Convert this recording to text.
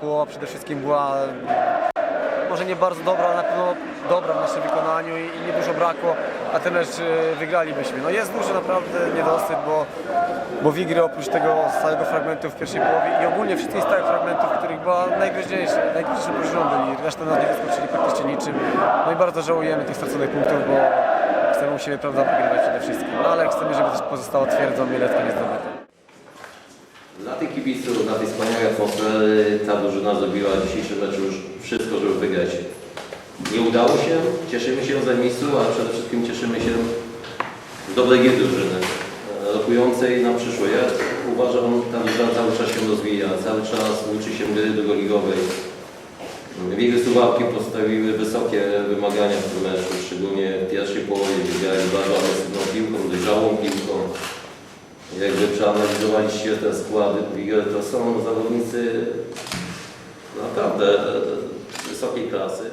połowa przede wszystkim była może nie bardzo dobra, ale na pewno dobra w naszym wykonaniu i, i nie dużo brakło, a ten mecz y, wygralibyśmy. No jest duży naprawdę niedosyt, bo, bo Wigry oprócz tego stałego fragmentu w pierwszej połowie i ogólnie wszystkich stałych fragmentów, których była najgroźniejsza, najgroźniejszą drużyną byli, resztę nas nie wyskoczyli praktycznie niczym. No i bardzo żałujemy tych straconych punktów, bo chcemy u siebie prawda wygrywać przede wszystkim, no ale chcemy, żeby też pozostało twierdzą Mielecka nie zdobyta. Dla tych kibiców, dla tej wspaniałej atmosfery ta drużyna zrobiła w dzisiejszym meczu już wszystko, żeby wygrać. Nie udało się, cieszymy się z remisu, ale przede wszystkim cieszymy się z dobrej gry drużyny, e, rokującej na przyszłość. Ja uważam, ta drużyna cały czas się rozwija, cały czas uczy się gry drugoligowej. Wigry Suwałki postawiły wysokie wymagania w tym meczu, szczególnie w pierwszej połowie, gdzie grali bardzo agresywną piłką, dojrzałą piłką. Jakby przeanalizowaliście te składy to są zawodnicy naprawdę wysokiej klasy.